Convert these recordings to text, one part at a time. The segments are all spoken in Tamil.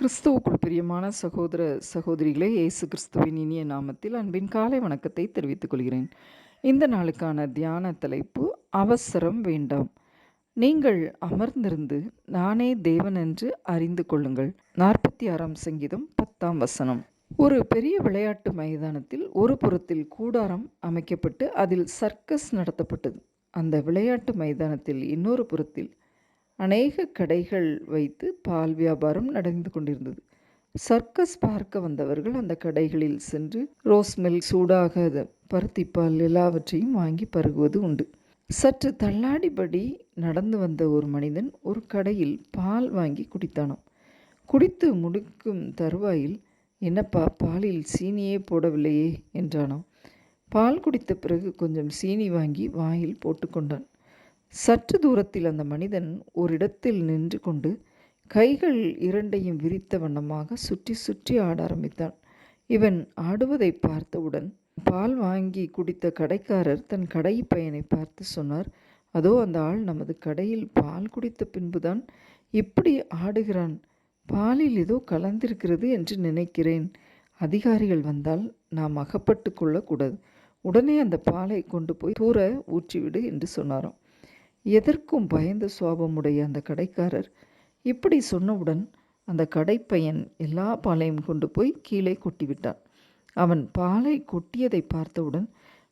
கிறிஸ்துவுக்குள் பிரியமான சகோதர சகோதரிகளே இயேசு கிறிஸ்துவின் இனிய நாமத்தில் அன்பின் காலை வணக்கத்தை தெரிவித்துக் கொள்கிறேன். இந்த நாளுக்கான தியான தலைப்பு அவசரம் வேண்டாம். நீங்கள் அமர்ந்திருந்து நானே தேவன் என்று அறிந்து கொள்ளுங்கள். நாற்பத்தி ஆறாம் சங்கீதம் பத்தாம் வசனம். ஒரு பெரிய விளையாட்டு மைதானத்தில் ஒரு புறத்தில் கூடாரம் அமைக்கப்பட்டு அதில் சர்க்கஸ் நடத்தப்பட்டது. அந்த விளையாட்டு மைதானத்தில் இன்னொரு புறத்தில் அநேக கடைகள் வைத்து பால் வியாபாரம் நடந்து கொண்டிருந்தது. சர்க்கஸ் பார்க்க வந்தவர்கள் அந்த கடைகளில் சென்று ரோஸ் மில்க் சூடாக பருத்திப்பால் எல்லாவற்றையும் வாங்கி பருகுவது உண்டு. சற்று தள்ளாடிபடி நடந்து வந்த ஒரு மனிதன் ஒரு கடையில் பால் வாங்கி குடித்தானாம். குடித்து முடிக்கும் தருவாயில் என்னப்பா பாலில் சீனியே போடவில்லையே என்றானாம். பால் குடித்த பிறகு கொஞ்சம் சீனி வாங்கி வாயில் போட்டுக்கொண்டான் சற்று தூரத்தில் அந்த மனிதன் ஒரு இடத்தில் நின்று கொண்டு கைகள் இரண்டையும் விரித்த வண்ணமாக சுற்றி சுற்றி ஆட ஆரம்பித்தான். இவன் ஆடுவதை பார்த்தவுடன் பால் வாங்கி குடித்த கடைக்காரர் தன் கடை பையனை பார்த்து சொன்னார் அதோ அந்த ஆள் நமது கடையில் பால் குடித்த பின்புதான் இப்படி ஆடுகிறான். பாலில் ஏதோ கலந்திருக்கிறது என்று நினைக்கிறேன். அதிகாரிகள் வந்தால் நாம் அகப்பட்டு கொள்ளக்கூடாது. உடனே அந்த பாலை கொண்டு போய் தூர ஊற்றிவிடு என்று சொன்னாராம். எதற்கும் பயந்த சுவாபமுடைய அந்த கடைக்காரர் இப்படி சொன்னவுடன் அந்த கடைப்பையன் எல்லா பாலையும் கொண்டு போய் கீழே கொட்டிவிட்டான். அவன் பாலை கொட்டியதை பார்த்தவுடன்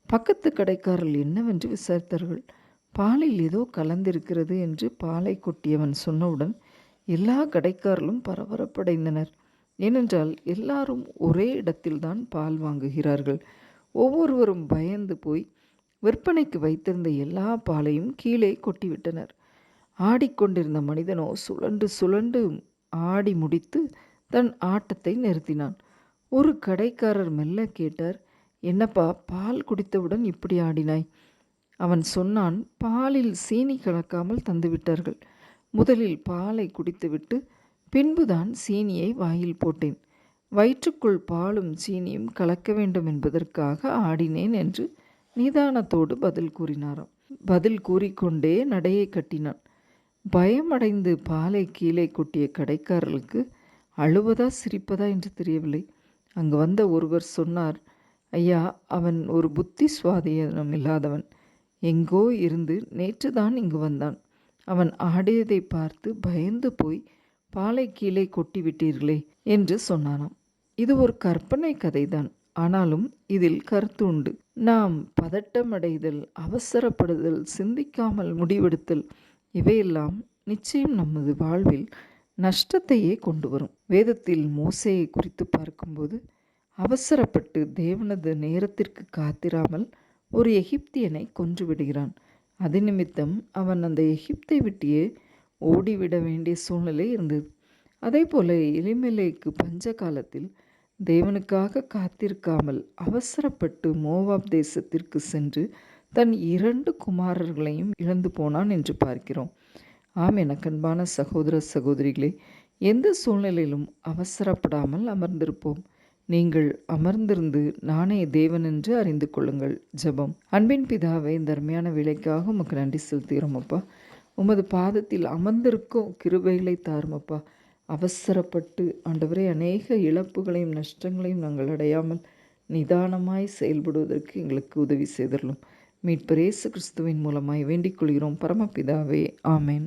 பக்கத்து கடைக்காரர்கள் என்னவென்று விசாரித்தார்கள்? பாலில் ஏதோ கலந்திருக்கிறது என்று பாலை கொட்டியவன் சொன்னவுடன் எல்லா கடைக்காரர்களும் பரபரப்படைந்தனர். ஏனென்றால் எல்லாரும் ஒரே இடத்தில்தான் பால் வாங்குகிறார்கள். ஒவ்வொருவரும் பயந்து போய் விற்பனைக்கு வைத்திருந்த எல்லா பாலையும் கீழே கொட்டிவிட்டனர். ஆடிக்கொண்டிருந்த மனிதனோ சுழண்டு சுழண்டு ஆடி முடித்து தன் ஆட்டத்தை நிறுத்தினான். ஒரு கடைக்காரர் மெல்ல கேட்டார் என்னப்பா பால் குடித்தவுடன் இப்படி ஆடினாய்? அவன் சொன்னான் பாலில் சீனி கலக்காமல் தந்துவிட்டார்கள் முதலில் பாலை குடித்துவிட்டு பின்புதான் சீனியை வாயில் போட்டேன். வயிற்றுக்குள் பாலும் சீனியும் கலக்க வேண்டும் என்பதற்காக ஆடினேன் என்று நிதானத்தோடு பதில் கூறினாராம். பதில் கூறிக்கொண்டே நடையை கட்டினான். பயமடைந்து பாலை கீழே கொட்டிய கடைக்காரர்களுக்கு அழுவதா சிரிப்பதா என்று தெரியவில்லை. அங்கு வந்த ஒருவர் சொன்னார் ஐயா அவன் ஒரு புத்தி சுவாதீனம் இல்லாதவன். எங்கோ இருந்து நேற்று தான் இங்கு வந்தான். அவன் ஆடியதை பார்த்து பயந்து போய் பாலை கீழே கொட்டி விட்டீர்களே என்று சொன்னானாம். இது ஒரு கற்பனை கதைதான். ஆனாலும் இதில் கருத்து உண்டு நாம் பதட்டமடைதல் அவசரப்படுதல் சிந்திக்காமல் முடிவெடுத்தல் இவையெல்லாம் நிச்சயம் நமது வாழ்வில் நஷ்டத்தையே கொண்டு வரும் வேதத்தில் மோசையை குறித்து பார்க்கும்போது அவசரப்பட்டு தேவனது நேரத்திற்கு காத்திராமல் ஒரு எகிப்தியனை கொன்று விடுகிறான். அது நிமித்தம் அவன் அந்த எகிப்தை விட்டியே ஓடிவிட வேண்டிய சூழ்நிலை இருந்தது. அதே போல எளிமலைக்கு பஞ்ச காலத்தில் தேவனுக்காக காத்திருக்காமல் அவசரப்பட்டு மோவாப் தேசத்திற்கு சென்று தன் இரண்டு குமாரர்களையும் இழந்து போனான் என்று பார்க்கிறோம். ஆம் எனக்கன்பான சகோதர சகோதரிகளே எந்த சூழ்நிலையிலும் அவசரப்படாமல் அமர்ந்திருப்போம். நீங்கள் அமர்ந்திருந்து நானே தேவன் என்று அறிந்து கொள்ளுங்கள். ஜபம். அன்பின் பிதாவை இந்த அருமையான வேலைக்காக உமக்கு நன்றி செலுத்துகிறோம் அப்பா. உமது பாதத்தில் அமர்ந்திருக்கும் கிருபைகளை தாருமப்பா அவசரப்பட்டு ஆண்டவரே அநேக இழப்புகளையும் நஷ்டங்களையும் நாங்கள் அடையாமல் நிதானமாய் செயல்படுவதற்கு எங்களுக்கு உதவி செய்தரலும் இயேசு கிறிஸ்துவின் மூலமாய் வேண்டிக் கொள்கிறோம். பரமபிதாவே ஆமேன்.